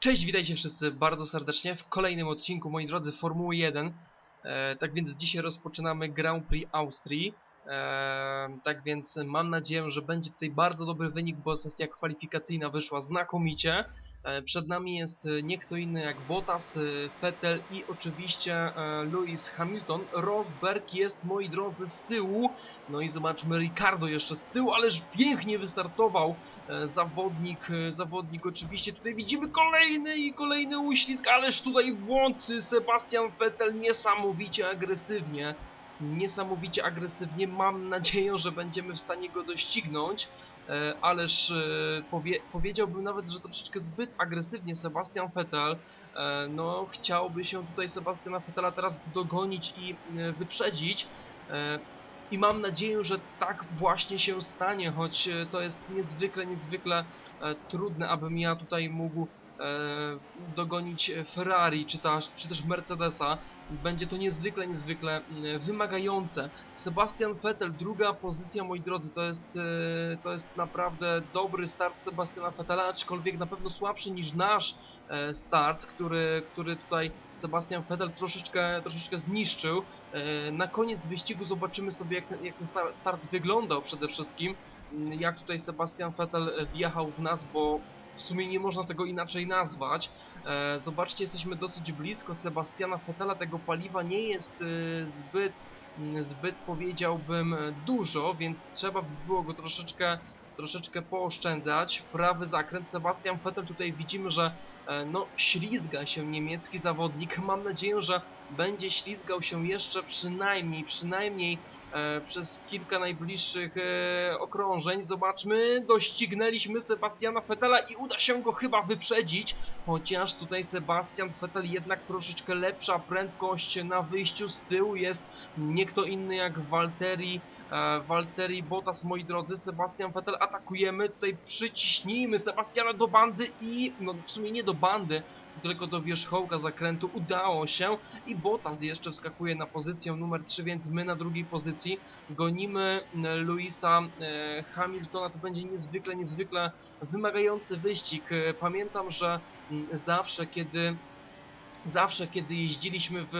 Cześć, witajcie wszyscy bardzo serdecznie w kolejnym odcinku, moi drodzy, Formuły 1. E, tak więc dzisiaj rozpoczynamy Grand Prix Austrii. E, tak więc mam nadzieję, że będzie tutaj bardzo dobry wynik, bo sesja kwalifikacyjna wyszła znakomicie. E, przed nami jest e, nie kto inny jak Bottas, e, Vettel i oczywiście e, Lewis Hamilton. Rosberg jest, moi drodzy, z tyłu. No i zobaczmy, Ricardo jeszcze z tyłu, ależ pięknie wystartował e, zawodnik, e, zawodnik oczywiście. Tutaj widzimy kolejny i kolejny uślizg, ależ tutaj błąd Sebastian Vettel niesamowicie agresywnie. Niesamowicie agresywnie. Mam nadzieję, że będziemy w stanie go doścignąć. E, ależ e, powie, powiedziałbym nawet, że troszeczkę zbyt agresywnie Sebastian Vettel. E, no, chciałby się tutaj Sebastiana Vettela teraz dogonić i wyprzedzić. I mam nadzieję, że tak właśnie się stanie, choć to jest niezwykle, niezwykle trudne, abym ja tutaj mógł dogonić e, Ferrari czy, czy też Mercedesa. Będzie to niezwykle, niezwykle mm, wymagające. Sebastian Vettel, druga pozycja, moi drodzy, to jest, e, to jest naprawdę dobry start Sebastiana Vettela, aczkolwiek na pewno słabszy niż nasz e, start, który, który tutaj Sebastian Vettel troszeczkę, troszeczkę zniszczył. Na koniec wyścigu zobaczymy sobie jak, ten- jak ten sta- start wyglądał przede wszystkim. Mm, Jak tutaj Sebastian Vettel wjechał w nas, bo w sumie nie można tego inaczej nazwać. E, Zobaczcie, jesteśmy dosyć blisko Sebastiana Vettela, tego paliwa nie jest e, zbyt, mm, zbyt powiedziałbym dużo, więc trzeba by było go troszeczkę troszeczkę pooszczędzać. Prawy zakręt, Sebastian Vettel tutaj widzimy, że e, no ślizga się niemiecki zawodnik. Mam nadzieję, że będzie ślizgał się jeszcze przynajmniej, przynajmniej przez kilka najbliższych e, okrążeń. Zobaczmy, doścignęliśmy Sebastiana Vettela i uda się go chyba wyprzedzić, chociaż tutaj Sebastian Vettel jednak troszeczkę lepsza prędkość na wyjściu z tyłu jest nie kto inny jak Walteri e, Walteri Bottas, moi drodzy, Sebastian Vettel atakujemy, tutaj przyciśnijmy Sebastiana do bandy i, no w sumie nie do bandy, tylko do wierzchołka zakrętu. Udało się. I Bottas jeszcze wskakuje na pozycję numer 3, więc my na drugiej pozycji gonimy m, Louisa e, Hamiltona, to będzie niezwykle, niezwykle wymagający wyścig. E, Pamiętam, że m, zawsze kiedy Zawsze, kiedy jeździliśmy w,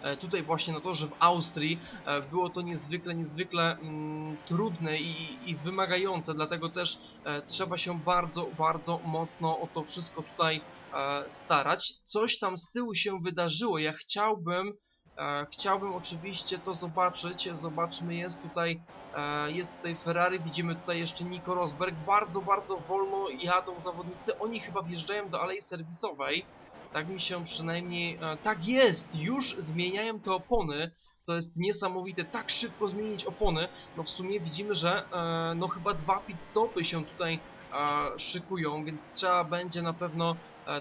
e, tutaj właśnie na torze w Austrii, e, było to niezwykle, niezwykle mm, trudne i, i wymagające, dlatego też e, trzeba się bardzo, bardzo mocno o to wszystko tutaj e, starać. Coś tam z tyłu się wydarzyło, ja chciałbym, e, chciałbym oczywiście to zobaczyć, zobaczmy, jest tutaj, e, jest tutaj Ferrari, widzimy tutaj jeszcze Nico Rosberg, bardzo, bardzo wolno jadą zawodnicy, oni chyba wjeżdżają do alei serwisowej, tak mi się przynajmniej... E, tak jest! Już zmieniają te opony. To jest niesamowite, tak szybko zmienić opony. No w sumie widzimy, że e, no chyba dwa pit stopy się tutaj e, szykują, więc trzeba będzie na pewno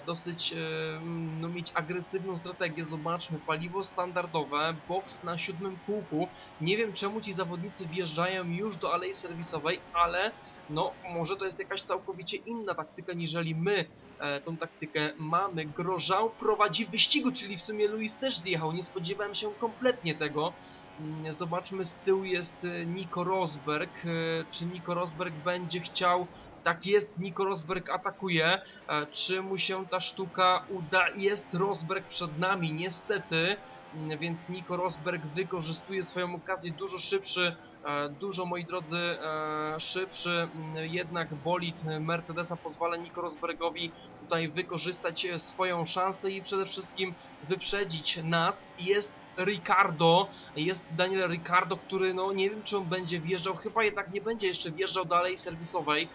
dosyć e, no, mieć agresywną strategię. Zobaczmy, paliwo standardowe, box na siódmym kółku. Nie wiem czemu ci zawodnicy wjeżdżają już do alei serwisowej, ale no może to jest jakaś całkowicie inna taktyka niżeli my e, tą taktykę mamy. Grożał prowadzi wyścigu, czyli w sumie Luis też zjechał. Nie spodziewałem się kompletnie tego. Mm, Zobaczmy, z tyłu jest e, Nico Rosberg. E, Czy Nico Rosberg będzie chciał... Tak jest, Nico Rosberg atakuje. E, Czy mu się ta sztuka uda? Jest Rosberg przed nami, niestety. Mm, Więc Nico Rosberg wykorzystuje swoją okazję dużo szybszy, e, dużo moi drodzy e, szybszy mm, jednak bolid Mercedesa pozwala Nico Rosbergowi tutaj wykorzystać swoją szansę i przede wszystkim wyprzedzić nas. Jest Ricardo, jest Daniel Ricardo, który no nie wiem czy on będzie wjeżdżał, chyba jednak nie będzie jeszcze wjeżdżał do alei serwisowej.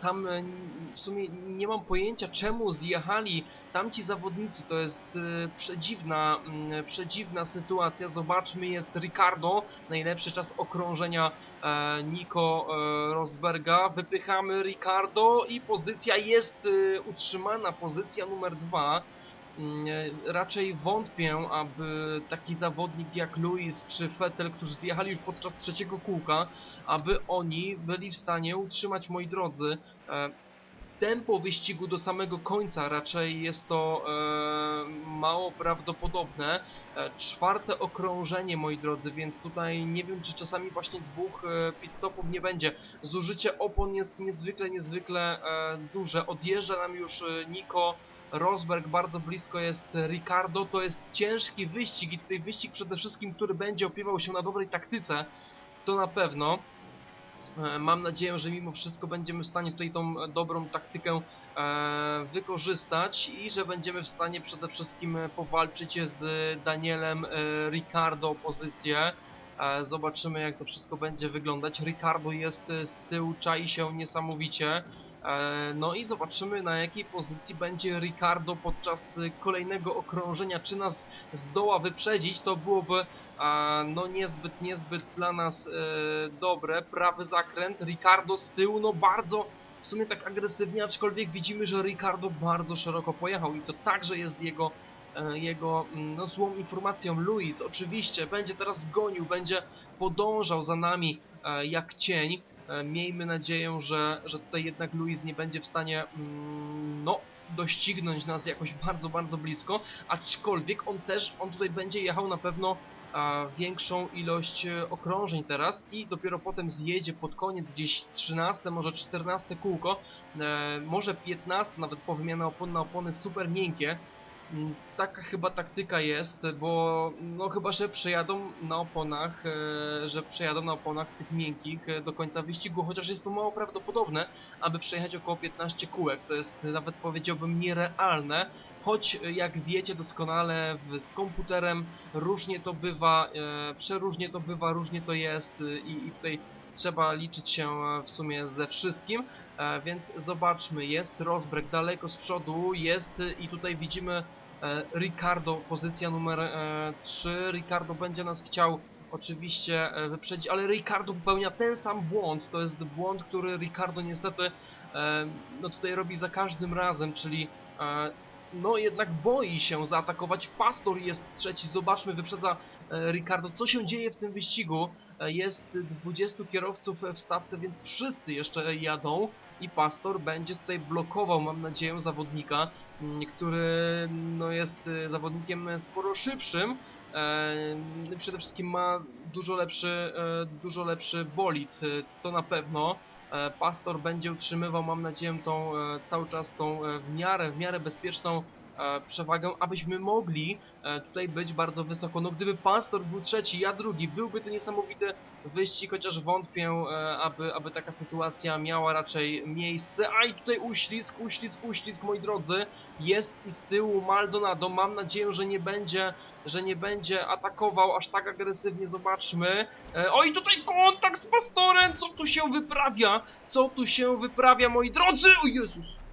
Tam e, w sumie nie mam pojęcia czemu zjechali tamci zawodnicy, to jest e, przedziwna, mm, przedziwna sytuacja. Zobaczmy, jest Ricardo, najlepszy czas okrążenia e, Nico Rosberga. Wypychamy Ricardo i pozycja jest utrzymana, pozycja numer dwa. Mm, e, Raczej wątpię, aby taki zawodnik jak Luis czy Vettel, którzy zjechali już podczas trzeciego kółka, aby oni byli w stanie utrzymać, moi drodzy, e, tempo wyścigu do samego końca raczej jest to e, mało prawdopodobne. E, czwarte okrążenie, moi drodzy, więc tutaj nie wiem, czy czasami właśnie dwóch e, pit stopów nie będzie. Zużycie opon jest niezwykle, niezwykle e, duże. Odjeżdża nam już e, Nico Rosberg, bardzo blisko jest Ricardo. To jest ciężki wyścig i tutaj wyścig przede wszystkim, który będzie opiewał się na dobrej taktyce. To na pewno. E, Mam nadzieję, że mimo wszystko będziemy w stanie tutaj tą e, dobrą taktykę e, wykorzystać i że będziemy w stanie przede wszystkim powalczyć z Danielem Ricardo o pozycję. Zobaczymy jak to wszystko będzie wyglądać. Ricardo jest e, z tyłu, czai się niesamowicie. E, No i zobaczymy na jakiej pozycji będzie Ricardo podczas e, kolejnego okrążenia. Czy nas zdoła wyprzedzić, to byłoby no niezbyt, niezbyt dla nas e, dobre. Prawy zakręt, Ricardo z tyłu, no bardzo w sumie tak agresywnie, aczkolwiek widzimy, że Ricardo bardzo szeroko pojechał i to także jest jego, jego mm, no, złą informacją. Luis oczywiście będzie teraz gonił, będzie podążał za nami e, jak cień. E, miejmy nadzieję, że, że tutaj jednak Luis nie będzie w stanie mm, no, doścignąć nas jakoś bardzo, bardzo blisko, aczkolwiek on też, on tutaj będzie jechał na pewno większą ilość e, okrążeń teraz i dopiero potem zjedzie pod koniec gdzieś 13, może 14 kółko, e, może 15, nawet po wymianę opon na opony super miękkie. Taka chyba taktyka jest, bo no chyba, że przejadą na oponach, e, że przejadą na oponach tych miękkich e, do końca wyścigu, chociaż jest to mało prawdopodobne, aby przejechać około 15 kółek. To jest nawet powiedziałbym nierealne, choć e, jak wiecie doskonale z komputerem różnie to bywa, e, przeróżnie to bywa, różnie to jest e, i, i tutaj trzeba liczyć się e, w sumie ze wszystkim, e, więc zobaczmy, jest Rosberg daleko z przodu, jest e, i tutaj widzimy e, Ricardo, pozycja numer e, 3, Ricardo będzie nas chciał oczywiście e, wyprzedzić, ale Ricardo popełnia ten sam błąd, to jest błąd, który Ricardo niestety e, no tutaj robi za każdym razem, czyli e, no jednak boi się zaatakować. Pastor jest trzeci, zobaczmy, wyprzedza e, Ricardo. Co się dzieje w tym wyścigu? E, Jest 20 kierowców w stawce, więc wszyscy jeszcze jadą i Pastor będzie tutaj blokował, mam nadzieję, zawodnika, m, który no, jest e, zawodnikiem sporo szybszym. E, Przede wszystkim ma dużo lepszy, e, dużo lepszy bolid, e, to na pewno. Pastor będzie utrzymywał, mam nadzieję, tą cały czas tą w miarę, w miarę bezpieczną przewagę, abyśmy mogli e, tutaj być bardzo wysoko. No gdyby Pastor był trzeci, ja drugi, byłby to niesamowity wyścig, chociaż wątpię, e, aby, aby taka sytuacja miała raczej miejsce. A i tutaj uślizg, uślizg, uślizg, moi drodzy, jest i z tyłu Maldonado. Mam nadzieję, że nie będzie, że nie będzie atakował aż tak agresywnie, zobaczmy. E, oj, tutaj kontakt z Pastorem, co tu się wyprawia? Co tu się wyprawia, moi drodzy? O Jezus!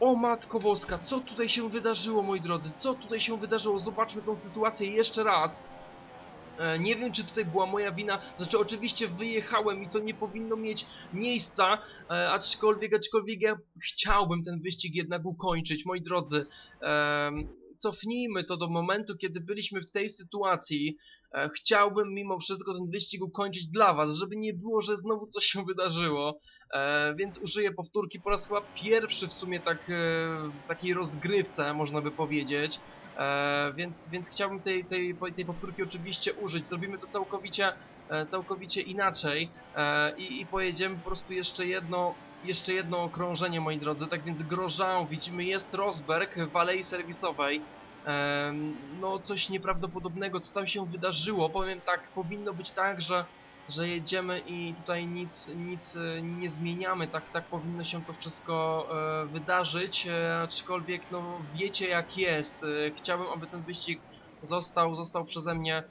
O matko boska, co tutaj się wydarzyło, moi drodzy? Co tutaj się wydarzyło? Zobaczmy tą sytuację jeszcze raz. E, Nie wiem, czy tutaj była moja wina. Znaczy, oczywiście wyjechałem i to nie powinno mieć miejsca, e, aczkolwiek, aczkolwiek ja chciałbym ten wyścig jednak ukończyć, moi drodzy. Em, Cofnijmy to do momentu, kiedy byliśmy w tej sytuacji. E, Chciałbym mimo wszystko ten wyścig ukończyć dla was, żeby nie było, że znowu coś się wydarzyło. E, Więc użyję powtórki po raz chyba pierwszy w sumie tak, e, takiej rozgrywce, można by powiedzieć. Więc, więc chciałbym tej, tej, tej powtórki oczywiście użyć. Zrobimy to całkowicie, całkowicie inaczej i, i pojedziemy po prostu jeszcze jedno, jeszcze jedno okrążenie, moi drodzy. Tak więc Grosjean, widzimy, jest Rosberg w alei serwisowej. No coś nieprawdopodobnego, co tam się wydarzyło. Powiem tak, powinno być tak, że że jedziemy i tutaj nic, nic e, nie zmieniamy, tak, tak powinno się to wszystko e, wydarzyć, e, aczkolwiek no wiecie jak jest, chciałbym aby ten wyścig został, został przeze mnie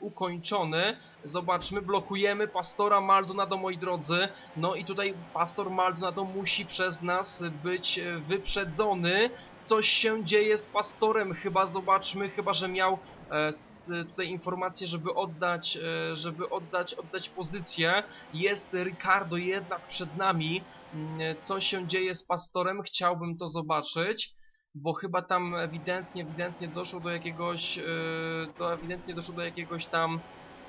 ukończony, zobaczmy, blokujemy Pastora Maldonado moi drodzy, no i tutaj Pastor Maldonado musi przez nas być e, wyprzedzony, coś się dzieje z Pastorem, chyba zobaczmy, chyba że miał e, tutaj informację, żeby oddać, e, żeby oddać, oddać pozycję. Jest Ricardo jednak przed nami. Mm, Co się dzieje z Pastorem? Chciałbym to zobaczyć. Bo chyba tam ewidentnie, ewidentnie doszło do jakiegoś, e, to ewidentnie doszło do jakiegoś tam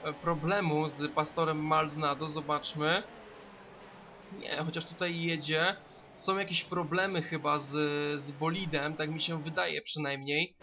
e, problemu z pastorem Maldonado, zobaczmy. Nie, chociaż tutaj jedzie. Są jakieś problemy chyba z, z bolidem, tak mi się wydaje przynajmniej.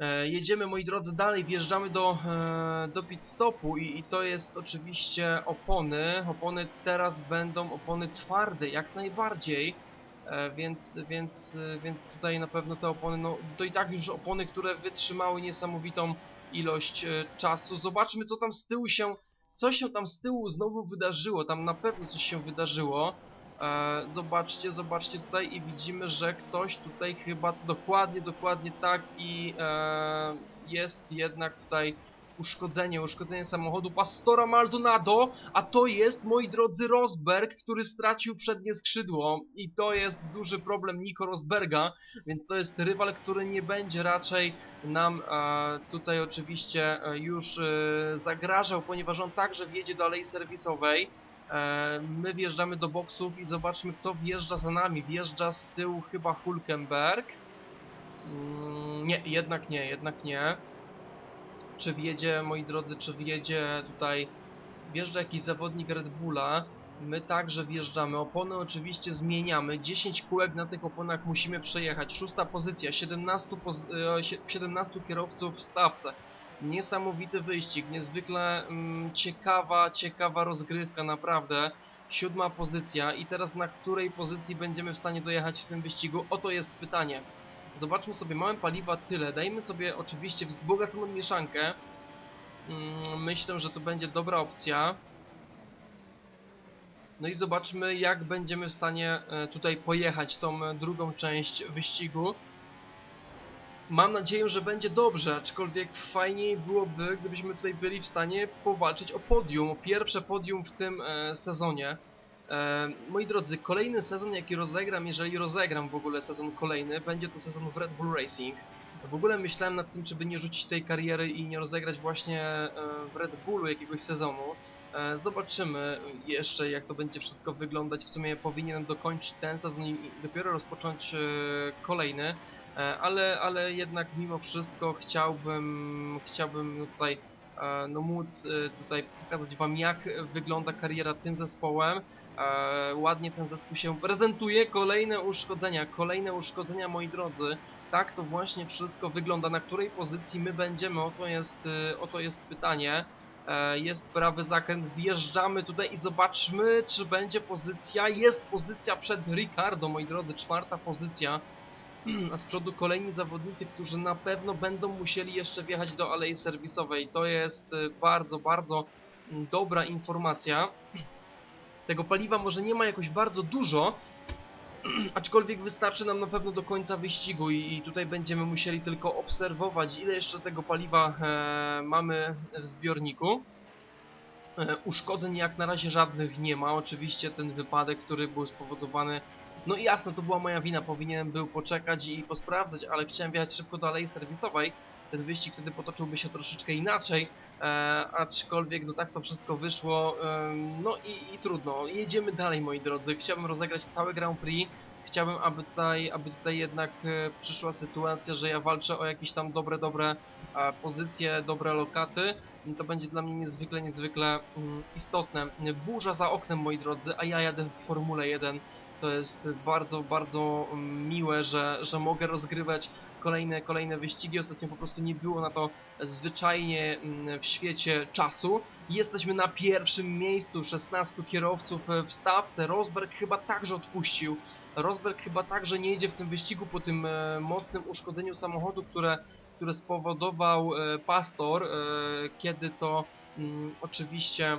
E, jedziemy moi drodzy dalej, wjeżdżamy do, e, do pit stopu i, i to jest oczywiście opony. Opony teraz będą opony twarde, jak najbardziej. E, więc, więc, więc tutaj na pewno te opony, no to i tak już opony, które wytrzymały niesamowitą ilość e, czasu. Zobaczmy co tam z tyłu się, co się tam z tyłu znowu wydarzyło, tam na pewno coś się wydarzyło. E, zobaczcie, zobaczcie tutaj i widzimy, że ktoś tutaj chyba dokładnie, dokładnie tak i jest jednak tutaj uszkodzenie, uszkodzenie samochodu Pastora Maldonado, a to jest, moi drodzy, Rosberg, który stracił przednie skrzydło i to jest duży problem Nico Rosberga, więc to jest rywal, który nie będzie raczej nam e, tutaj oczywiście e, już e, zagrażał, ponieważ on także wjedzie do alei serwisowej. E, My wjeżdżamy do boksów i zobaczmy kto wjeżdża za nami. Wjeżdża z tyłu chyba Hulkenberg. Mm, Nie, jednak nie, jednak nie. Czy wjedzie, moi drodzy, czy wjedzie tutaj... Wjeżdża jakiś zawodnik Red Bulla. My także wjeżdżamy. Opony oczywiście zmieniamy. 10 kółek na tych oponach musimy przejechać. Szósta pozycja. 17, poz e, sie- 17 kierowców w stawce. Niesamowity wyścig, niezwykle mm, ciekawa, ciekawa rozgrywka, naprawdę. Siódma pozycja i teraz na której pozycji będziemy w stanie dojechać w tym wyścigu? Oto jest pytanie. Zobaczmy sobie, mamy paliwa tyle, dajmy sobie oczywiście wzbogaconą mieszankę. Mm, myślę, że to będzie dobra opcja. No i zobaczmy jak będziemy w stanie e, tutaj pojechać tą e, drugą część wyścigu. Mam nadzieję, że będzie dobrze, aczkolwiek fajniej byłoby, gdybyśmy tutaj byli w stanie powalczyć o podium, o pierwsze podium w tym e, sezonie. E, moi drodzy, kolejny sezon jaki rozegram, jeżeli rozegram w ogóle sezon kolejny, będzie to sezon w Red Bull Racing. W ogóle myślałem nad tym, czy by nie rzucić tej kariery i nie rozegrać właśnie e, w Red Bullu jakiegoś sezonu. E, Zobaczymy jeszcze jak to będzie wszystko wyglądać. W sumie powinienem dokończyć ten sezon i dopiero rozpocząć kolejny. Ale, ale jednak mimo wszystko chciałbym, chciałbym tutaj no móc tutaj pokazać wam jak wygląda kariera tym zespołem. E, ładnie ten zespół się prezentuje, kolejne uszkodzenia, kolejne uszkodzenia moi drodzy. Tak to właśnie wszystko wygląda, na której pozycji my będziemy, oto jest, e, oto jest pytanie. E, Jest prawy zakręt, wjeżdżamy tutaj i zobaczmy, czy będzie pozycja. Jest pozycja przed Ricardo, moi drodzy, czwarta pozycja. A z przodu kolejni zawodnicy, którzy na pewno będą musieli jeszcze wjechać do alei serwisowej. To jest y, bardzo, bardzo mm, dobra informacja. Tego paliwa może nie ma jakoś bardzo dużo, aczkolwiek wystarczy nam na pewno do końca wyścigu i, i tutaj będziemy musieli tylko obserwować ile jeszcze tego paliwa e, mamy w zbiorniku. E, uszkodzeń jak na razie żadnych nie ma, oczywiście ten wypadek, który był spowodowany no i jasne, to była moja wina, powinienem był poczekać i posprawdzać, ale chciałem wjechać szybko do alei serwisowej. Ten wyścig wtedy potoczyłby się troszeczkę inaczej, e, aczkolwiek no tak to wszystko wyszło, em, no i, i trudno. Jedziemy dalej moi drodzy, chciałbym rozegrać cały Grand Prix, chciałbym aby tutaj, aby tutaj jednak e, przyszła sytuacja, że ja walczę o jakieś tam dobre, dobre e, pozycje, dobre lokaty. To będzie dla mnie niezwykle, niezwykle mm, istotne. Burza za oknem moi drodzy, a ja jadę w Formule 1. To jest bardzo, bardzo miłe, że, że mogę rozgrywać kolejne, kolejne wyścigi. Ostatnio po prostu nie było na to zwyczajnie mm, w świecie czasu. Jesteśmy na pierwszym miejscu, 16 kierowców w stawce. Rosberg chyba także odpuścił. Rosberg chyba także nie jedzie w tym wyścigu po tym e, mocnym uszkodzeniu samochodu, które, które spowodował e, Pastor, e, kiedy to mm, oczywiście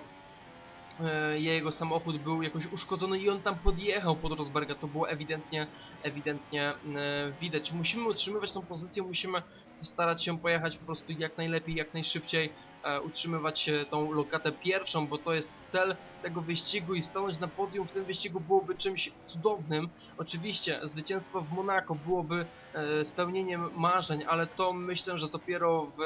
jego samochód był jakoś uszkodzony i on tam podjechał pod Rosberga, to było ewidentnie, ewidentnie e, widać. Musimy utrzymywać tą pozycję, musimy starać się pojechać po prostu jak najlepiej, jak najszybciej, e, utrzymywać e, tą lokatę pierwszą, bo to jest cel tego wyścigu i stanąć na podium w tym wyścigu byłoby czymś cudownym. Oczywiście zwycięstwo w Monako byłoby e, spełnieniem marzeń, ale to myślę, że dopiero w,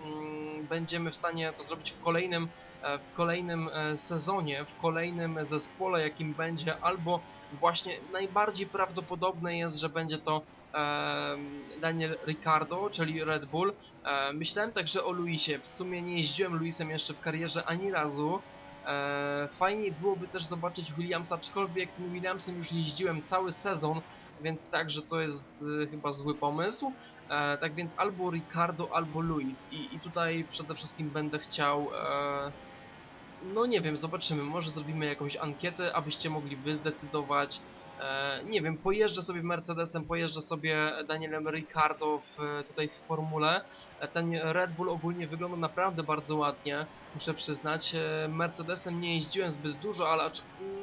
mm, będziemy w stanie to zrobić w kolejnym e, w kolejnym e, sezonie, w kolejnym zespole, jakim będzie, albo właśnie najbardziej prawdopodobne jest, że będzie to Daniel Ricardo, czyli Red Bull. E, myślałem także o Luisie. W sumie nie jeździłem Luisem jeszcze w karierze ani razu. E, fajnie byłoby też zobaczyć Williamsa, aczkolwiek Williamsem już jeździłem cały sezon, więc także to jest e, chyba zły pomysł. E, tak więc albo Ricardo, albo Luis. I, I tutaj przede wszystkim będę chciał. E, no nie wiem, zobaczymy. Może zrobimy jakąś ankietę, abyście mogli wy zdecydować. E, nie wiem, pojeżdżę sobie Mercedesem, pojeżdżę sobie Danielem Ricardo w, tutaj w formule. E, Ten Red Bull ogólnie wygląda naprawdę bardzo ładnie, muszę przyznać. E, Mercedesem nie jeździłem zbyt dużo, ale,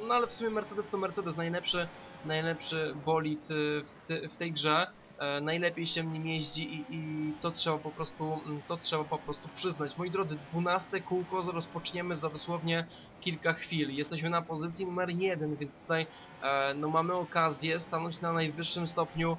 no, ale w sumie Mercedes to Mercedes, najlepszy, najlepszy bolid y, w, ty, w tej grze. E, najlepiej się nim jeździ i, i to trzeba po prostu mm, to trzeba po prostu przyznać. Moi drodzy, 12 kółko rozpoczniemy za dosłownie kilka chwil. Jesteśmy na pozycji numer 1, więc tutaj e, no mamy okazję stanąć na najwyższym stopniu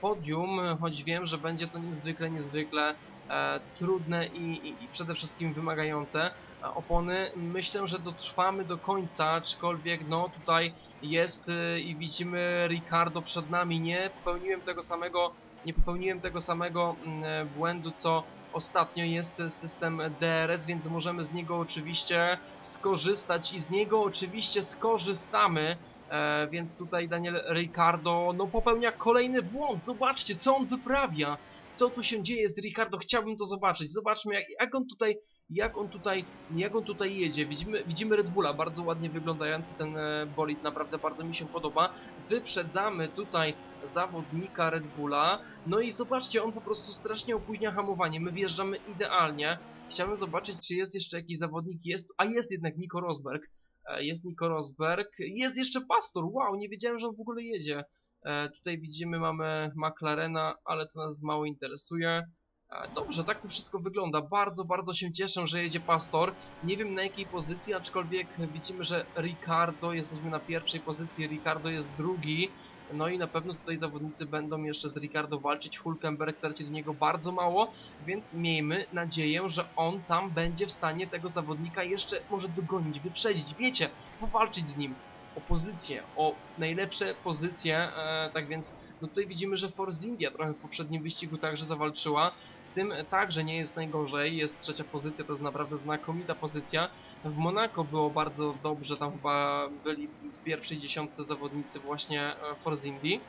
podium, choć wiem, że będzie to niezwykle, niezwykle e, trudne i, i, i przede wszystkim wymagające. A opony myślę, że dotrwamy do końca, aczkolwiek no tutaj jest i widzimy Ricardo przed nami. Nie popełniłem tego samego, nie popełniłem tego samego mm, błędu co ostatnio jest system DRS, więc możemy z niego oczywiście skorzystać i z niego oczywiście skorzystamy. E, więc tutaj Daniel Ricardo no popełnia kolejny błąd. Zobaczcie, co on wyprawia. Co tu się dzieje z Ricardo? Chciałbym to zobaczyć. Zobaczmy, jak, jak on tutaj jak on tutaj, jak on tutaj jedzie. Widzimy, widzimy Red Bulla, bardzo ładnie wyglądający ten e, bolid, naprawdę bardzo mi się podoba. Wyprzedzamy tutaj zawodnika Red Bulla. No i zobaczcie, on po prostu strasznie opóźnia hamowanie. My wjeżdżamy idealnie. Chciałem zobaczyć, czy jest jeszcze jakiś zawodnik. Jest, a jest jednak Nico Rosberg. E, Jest Nico Rosberg. Jest jeszcze Pastor. Wow, nie wiedziałem, że on w ogóle jedzie. E, Tutaj widzimy, mamy McLarena, ale to nas mało interesuje. E, Dobrze, tak to wszystko wygląda. Bardzo, bardzo się cieszę, że jedzie Pastor. Nie wiem na jakiej pozycji, aczkolwiek widzimy, że Ricardo, jesteśmy na pierwszej pozycji, Ricardo jest drugi. No i na pewno tutaj zawodnicy będą jeszcze z Ricardo walczyć. Hulkenberg traci do niego bardzo mało, więc miejmy nadzieję, że on tam będzie w stanie tego zawodnika jeszcze może dogonić, wyprzedzić, wiecie, powalczyć z nim o pozycję, o najlepsze pozycje, e, tak więc no tutaj widzimy, że Force India trochę w poprzednim wyścigu także zawalczyła. Tym także nie jest najgorzej, jest trzecia pozycja, to jest naprawdę znakomita pozycja. W Monako było bardzo dobrze, tam chyba byli w pierwszej dziesiątce zawodnicy właśnie e, Force Indy.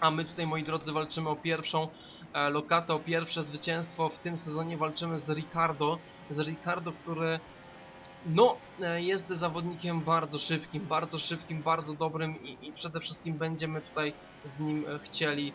A my tutaj, moi drodzy, walczymy o pierwszą e, lokatę, o pierwsze zwycięstwo. W tym sezonie walczymy z Ricardo. Z Ricardo, który no, e, jest zawodnikiem bardzo szybkim, bardzo szybkim, bardzo dobrym i, i przede wszystkim będziemy tutaj z nim chcieli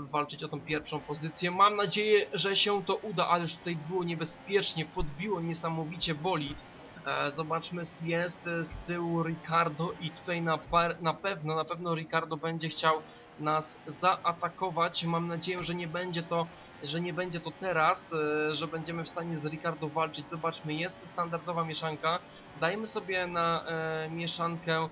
walczyć o tą pierwszą pozycję. Mam nadzieję, że się to uda, ależ tutaj było niebezpiecznie, podbiło niesamowicie bolid. E, zobaczmy, jest e, z tyłu Ricardo i tutaj na, na pewno, na pewno Ricardo będzie chciał nas zaatakować. Mam nadzieję, że nie będzie to że nie będzie to teraz, e, że będziemy w stanie z Ricardo walczyć. Zobaczmy, jest standardowa mieszanka. Dajmy sobie na e, mieszankę e,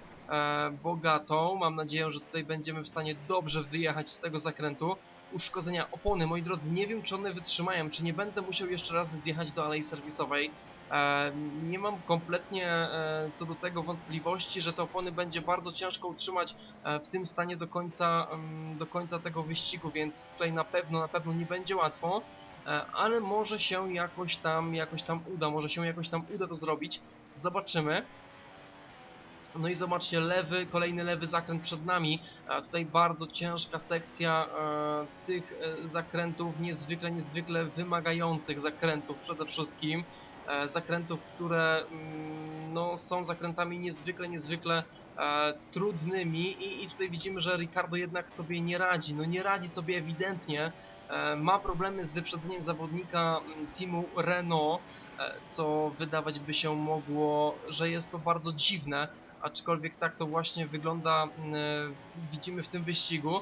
bogatą. Mam nadzieję, że tutaj będziemy w stanie dobrze wyjechać z tego zakrętu. Uszkodzenia opony, moi drodzy, nie wiem czy one wytrzymają, czy nie będę musiał jeszcze raz zjechać do alei serwisowej. E, nie mam kompletnie e, co do tego wątpliwości, że te opony będzie bardzo ciężko utrzymać e, w tym stanie do końca, mm, do końca tego wyścigu, więc tutaj na pewno, na pewno nie będzie łatwo, e, ale może się jakoś tam, jakoś tam uda, może się jakoś tam uda to zrobić. Zobaczymy. No i zobaczcie, lewy, kolejny lewy zakręt przed nami. Tutaj bardzo ciężka sekcja e, tych e, zakrętów, niezwykle, niezwykle wymagających zakrętów przede wszystkim. E, zakrętów, które mm, no, są zakrętami niezwykle, niezwykle trudnymi i, i tutaj widzimy, że Ricardo jednak sobie nie radzi. No nie radzi sobie ewidentnie. Ma problemy z wyprzedzeniem zawodnika mm, teamu Renault, co wydawać by się mogło, że jest to bardzo dziwne, aczkolwiek tak to właśnie wygląda, mm, e, widzimy w tym wyścigu.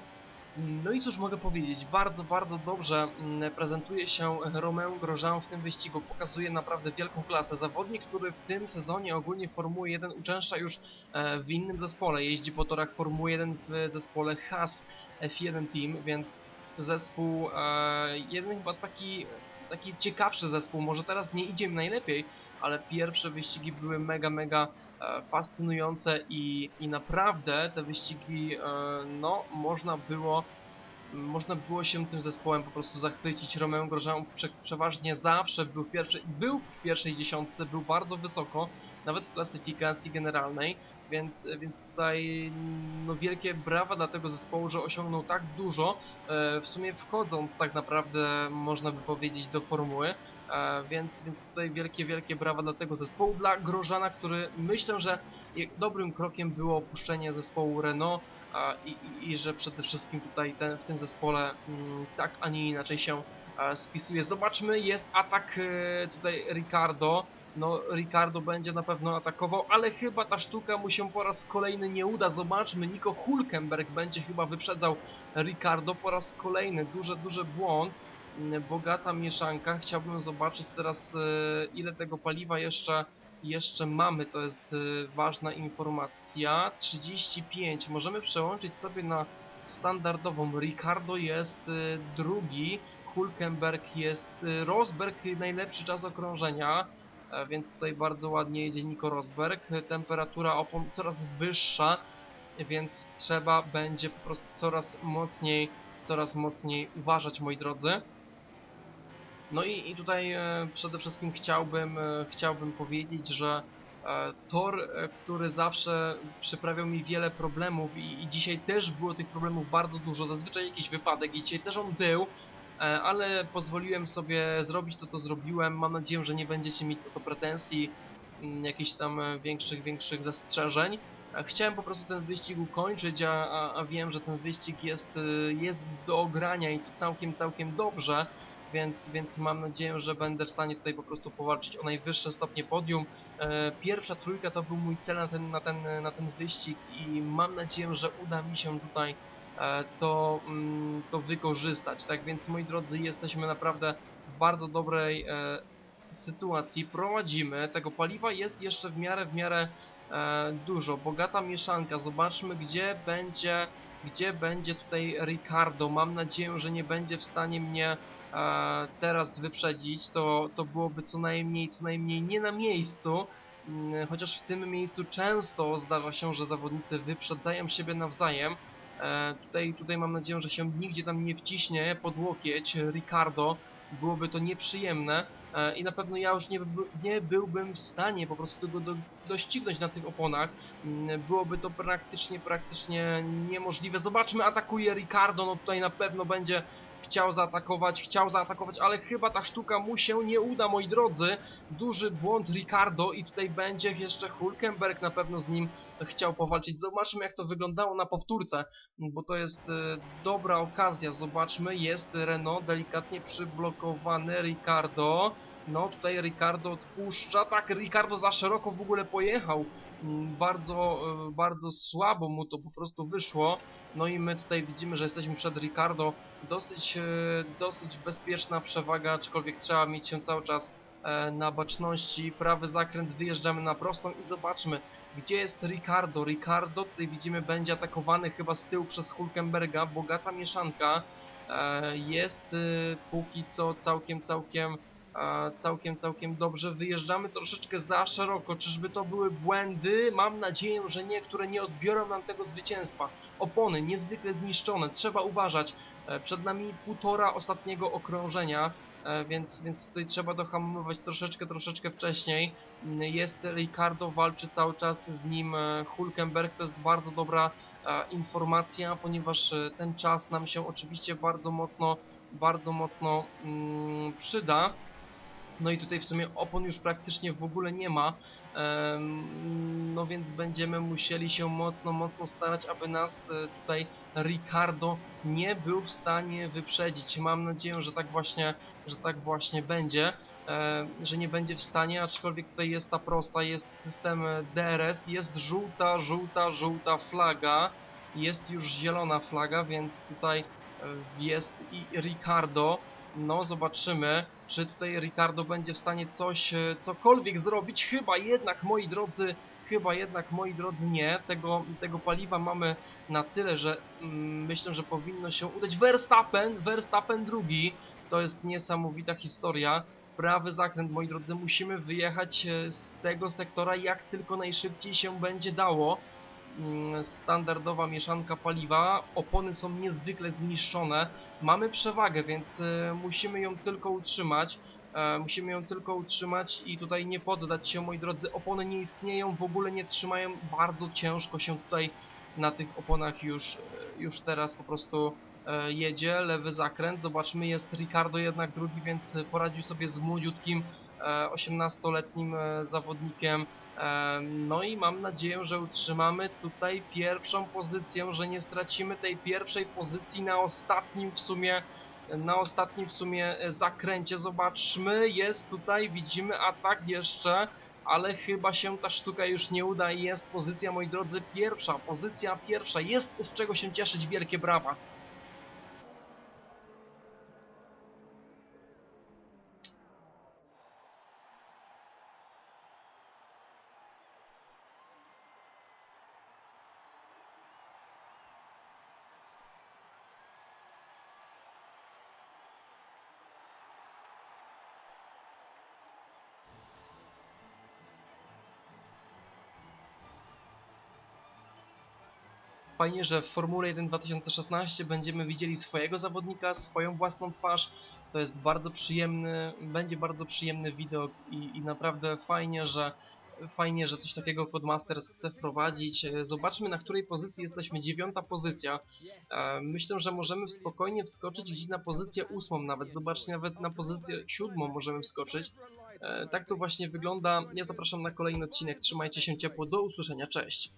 No i cóż mogę powiedzieć, bardzo, bardzo dobrze mm, prezentuje się Romeo Grosjean w tym wyścigu, pokazuje naprawdę wielką klasę. Zawodnik, który w tym sezonie ogólnie Formuły 1 uczęszcza już e, w innym zespole, jeździ po torach Formuły 1 w zespole Haas F1 Team, więc zespół, e, jeden chyba taki, taki ciekawszy zespół, może teraz nie idzie im najlepiej, ale pierwsze wyścigi były mega, mega fascynujące i, i naprawdę te wyścigi, e, no, można było można było się tym zespołem po prostu zachwycić. Romeo Grosjean prze, przeważnie zawsze był w pierwszej, był w pierwszej dziesiątce, był bardzo wysoko, nawet w klasyfikacji generalnej, więc, więc tutaj no, wielkie brawa dla tego zespołu, że osiągnął tak dużo, e, w sumie wchodząc tak naprawdę, można by powiedzieć, do formuły, e, więc, więc tutaj wielkie, wielkie brawa dla tego zespołu, dla Grożana, który myślę, że dobrym krokiem było opuszczenie zespołu Renault, i, i że przede wszystkim tutaj ten, w tym zespole mm, tak, a nie inaczej się e, spisuje. Zobaczmy, jest atak e, tutaj Ricardo. No, Ricardo będzie na pewno atakował, ale chyba ta sztuka mu się po raz kolejny nie uda. Zobaczmy, Nico Hulkenberg będzie chyba wyprzedzał Ricardo po raz kolejny. Duży, duży błąd. Mm, Bogata mieszanka. Chciałbym zobaczyć teraz, e, ile tego paliwa jeszcze jeszcze mamy, to jest y, ważna informacja. 35. Możemy przełączyć sobie na standardową. Ricardo jest y, drugi, Hulkenberg jest y, Rosberg najlepszy czas okrążenia. e, Więc tutaj bardzo ładnie jedzie Nico Rosberg. Temperatura opon coraz wyższa, więc trzeba będzie po prostu coraz mocniej, coraz mocniej uważać, moi drodzy. No i, i tutaj e, przede wszystkim chciałbym, e, chciałbym powiedzieć, że e, tor, który zawsze przyprawiał mi wiele problemów i, i dzisiaj też było tych problemów bardzo dużo, zazwyczaj jakiś wypadek i dzisiaj też on był, ale pozwoliłem sobie zrobić to, to zrobiłem. Mam nadzieję, że nie będziecie mieć o to pretensji, mm, jakichś tam większych, większych zastrzeżeń. Chciałem po prostu ten wyścig ukończyć, a, a, a wiem, że ten wyścig jest, jest do ogrania i to całkiem, całkiem dobrze więc, więc mam nadzieję, że będę w stanie tutaj po prostu powalczyć o najwyższe stopnie podium. E, pierwsza trójka to był mój cel na ten, na ten, na ten wyścig i mam nadzieję, że uda mi się tutaj e, to, mm, to wykorzystać. Tak więc moi drodzy, jesteśmy naprawdę w bardzo dobrej e, sytuacji. Prowadzimy, tego paliwa jest jeszcze w miarę, w miarę dużo. Bogata mieszanka, zobaczmy gdzie będzie, gdzie będzie tutaj Ricardo. Mam nadzieję, że nie będzie w stanie mnie teraz wyprzedzić, to, to byłoby co najmniej, co najmniej nie na miejscu, mm, chociaż w tym miejscu często zdarza się, że zawodnicy wyprzedzają siebie nawzajem. E, tutaj, tutaj mam nadzieję, że się nigdzie tam nie wciśnie pod łokieć Ricardo, byłoby to nieprzyjemne. e, i na pewno ja już nie, nie byłbym w stanie po prostu tego do, doścignąć na tych oponach. Mm, Byłoby to praktycznie, praktycznie niemożliwe. Zobaczmy, atakuje Ricardo, no tutaj na pewno będzie chciał zaatakować, chciał zaatakować, ale chyba ta sztuka mu się nie uda, moi drodzy. Duży błąd Ricardo i tutaj będzie jeszcze Hulkenberg na pewno z nim chciał powalczyć. Zobaczmy jak to wyglądało na powtórce, bo to jest e, dobra okazja. Zobaczmy, jest Renault delikatnie przyblokowany, Ricardo. No tutaj Ricardo odpuszcza, tak Ricardo za szeroko w ogóle pojechał. Mm, Bardzo, e, bardzo słabo mu to po prostu wyszło. No i my tutaj widzimy, że jesteśmy przed Ricardo. Dosyć, e, dosyć bezpieczna przewaga, aczkolwiek trzeba mieć się cały czas na baczności. Prawy zakręt, wyjeżdżamy na prostą i zobaczmy, gdzie jest Ricardo. Ricardo tutaj widzimy będzie atakowany chyba z tyłu przez Hulkenberga. Bogata mieszanka. E, Jest e, póki co całkiem, całkiem e, całkiem, całkiem dobrze. Wyjeżdżamy troszeczkę za szeroko. Czyżby to były błędy? Mam nadzieję, że nie, które nie odbiorą nam tego zwycięstwa. Opony niezwykle zniszczone, trzeba uważać. E, Przed nami półtora ostatniego okrążenia, e, więc, więc tutaj trzeba dohamować troszeczkę, troszeczkę wcześniej. Mm, Jest Ricardo, walczy cały czas z nim e, Hulkenberg, to jest bardzo dobra e, informacja, ponieważ e, ten czas nam się oczywiście bardzo mocno, bardzo mocno mm, przyda. No i tutaj w sumie opon już praktycznie w ogóle nie ma, no więc będziemy musieli się mocno, mocno starać, aby nas e, tutaj Ricardo nie był w stanie wyprzedzić. Mam nadzieję, że tak właśnie, że tak właśnie będzie, e, że nie będzie w stanie, aczkolwiek tutaj jest ta prosta, jest system e, DRS, jest żółta, żółta, żółta flaga, jest już zielona flaga, więc tutaj jest i Ricardo. No, zobaczymy, czy tutaj Ricardo będzie w stanie coś, e, cokolwiek zrobić. Chyba jednak, moi drodzy, chyba jednak, moi drodzy, nie. Tego, tego paliwa mamy na tyle, że mm, myślę, że powinno się udać. Verstappen, Verstappen drugi. To jest niesamowita historia. prawy zakręt, moi drodzy, musimy wyjechać e, z tego sektora jak tylko najszybciej się będzie dało. Mm, Standardowa mieszanka paliwa, opony są niezwykle zniszczone, mamy przewagę, więc e, musimy ją tylko utrzymać. E, musimy ją tylko utrzymać i tutaj nie poddać się, moi drodzy. Opony nie istnieją, w ogóle nie trzymają. Bardzo ciężko się tutaj na tych oponach już, e, już teraz po prostu e, jedzie. Lewy zakręt, zobaczmy, jest Ricardo jednak drugi, więc poradził sobie z młodziutkim e, 18-letnim e, zawodnikiem. E, No i mam nadzieję, że utrzymamy tutaj pierwszą pozycję, że nie stracimy tej pierwszej pozycji na ostatnim w sumie na ostatnim w sumie e, zakręcie. Zobaczmy, jest tutaj, widzimy atak jeszcze, ale chyba się ta sztuka już nie uda i jest pozycja, moi drodzy, pierwsza, pozycja pierwsza, jest z czego się cieszyć, wielkie brawa. Fajnie, że w Formule 1 2016 będziemy widzieli swojego zawodnika, swoją własną twarz. To jest bardzo przyjemny, będzie bardzo przyjemny widok i, i naprawdę fajnie, że fajnie, że coś takiego Codemasters chce wprowadzić. E, Zobaczmy na której pozycji jesteśmy. Dziewiąta pozycja. E, Myślę, że możemy spokojnie wskoczyć gdzieś na pozycję ósmą nawet. Zobaczcie, nawet na pozycję siódmą możemy wskoczyć. E, Tak to właśnie wygląda. Ja zapraszam na kolejny odcinek. Trzymajcie się ciepło. Do usłyszenia. Cześć.